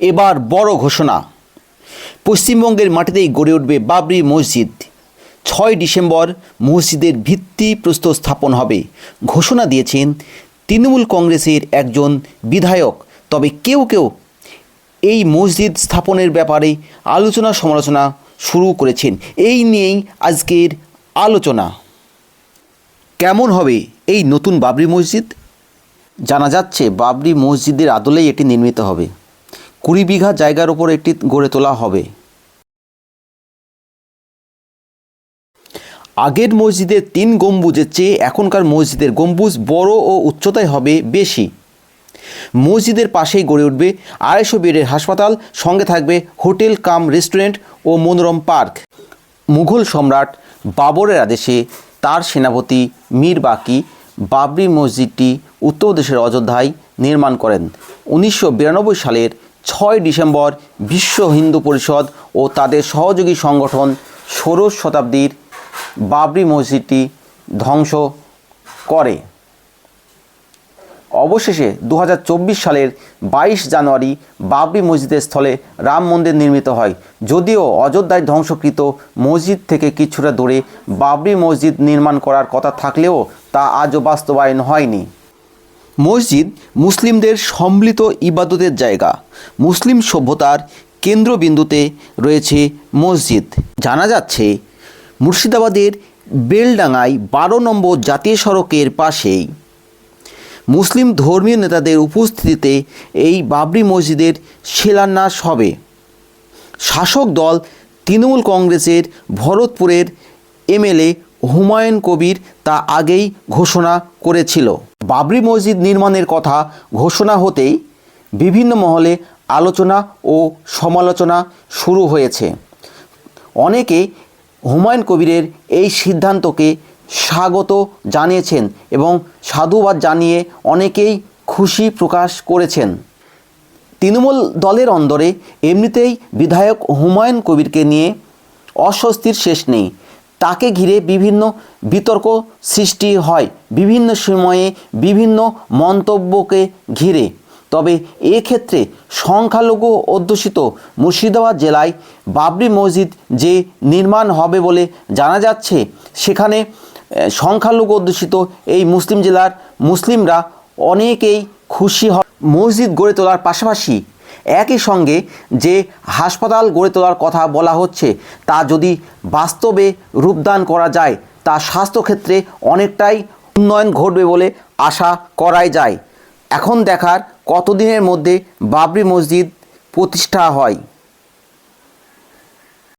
এবার বড় ঘোষণা। পশ্চিমবঙ্গের মাটিতেই গড়ে উঠবে বাবরি মসজিদ। ছয় ডিসেম্বর মসজিদের ভিত্তি প্রস্তর স্থাপন হবে। ঘোষণা দিয়েছেন তৃণমূল কংগ্রেসের একজন বিধায়ক। তবে কেউ কেউ এই মসজিদ স্থাপনের ব্যাপারে আলোচনা সমালোচনা শুরু করেছেন। এই নিয়েই আজকের আলোচনা। কেমন হবে এই নতুন বাবরি মসজিদ? জানা যাচ্ছে বাবরি মসজিদের আদলেই এটি নির্মিত হবে। কুড়ি বিঘা জায়গার ওপর একটি গড়ে তোলা হবে। আগের মসজিদের তিন গম্বুজের চেয়ে এখনকার মসজিদের গম্বুজ বড় ও উচ্চতায় হবে বেশি। মসজিদের পাশেই গড়ে উঠবে আড়াইশো বেডের হাসপাতাল, সঙ্গে থাকবে হোটেল, কাম, রেস্টুরেন্ট ও মনোরম পার্ক। মুঘল সম্রাট বাবরের আদেশে তার সেনাপতি মীর বাকি বাবরি মসজিদটি উত্তরপ্রদেশের অযোধ্যায় নির্মাণ করেন। উনিশশো বিরানব্বই সালের ছয় ডিসেম্বর বিশ্ব হিন্দু পরিষদ ও তাদের সহযোগী সংগঠন ষোড়শ শতাব্দীর বাবরি মসজিদটি ধ্বংস করে। অবশেষে দু হাজার চব্বিশ সালের বাইশ জানুয়ারি বাবরি মসজিদের স্থলে রাম মন্দির নির্মিত হয়। যদিও অযোধ্যায় ধ্বংসকৃত মসজিদ থেকে কিছুটা দূরে বাবরি মসজিদ নির্মাণ করার কথা থাকলেও তা আজও বাস্তবায়ন হয়নি। মসজিদ মুসলিমদের সম্মিলিত ইবাদতের জায়গা। মুসলিম সভ্যতার কেন্দ্রবিন্দুতে রয়েছে মসজিদ। জানা যাচ্ছে, মুর্শিদাবাদের বেলডাঙ্গায় বারো নম্বর জাতীয় সড়কের পাশেই। মুসলিম ধর্মীয় নেতাদের উপস্থিতিতে এই বাবরি মসজিদের শিলান্যাস হবে। শাসক দল তৃণমূল কংগ্রেসের ভরতপুরের এমএলএ হুমায়ুন কবির তা আগেই ঘোষণা করেছিল। বাবরি মসজিদ নির্মাণের কথা ঘোষণা হতেই বিভিন্ন মহলে আলোচনা ও সমালোচনা শুরু হয়েছে। অনেকে হুমায়ুন কবিরের এই সিদ্ধান্তকে স্বাগত জানিয়েছেন এবং সাধুবাদ জানিয়ে অনেকেই খুশি প্রকাশ করেছেন। তৃণমূল দলের অন্দরে এমনিতেই বিধায়ক হুমায়ুন কবিরকে নিয়ে অস্বস্তির শেষ নেই। তাকে ঘিরে বিভিন্ন বিতর্ক সৃষ্টি হয়, বিভিন্ন সময়ে বিভিন্ন মন্তব্যকে ঘিরে। তবে এক্ষেত্রে সংখ্যালঘু অধ্যুষিত মুর্শিদাবাদ জেলায় বাবরি মসজিদ যে নির্মাণ হবে বলে জানা যাচ্ছে, সেখানে সংখ্যালঘু অধ্যুষিত এই মুসলিম জেলার মুসলিমরা অনেকেই খুশি হয় মসজিদ গড়ে তোলার পাশাপাশি একই সঙ্গে যে হাসপাতাল গড়ে তোলার কথা বলা হচ্ছে, তা যদি বাস্তবে রূপদান করা যায়, তা স্বাস্থ্যক্ষেত্রে অনেকটাই উন্নয়ন ঘটবে বলে আশা করাই যায়। এখন দেখার কতদিনের মধ্যে বাবরি মসজিদ প্রতিষ্ঠা হয়।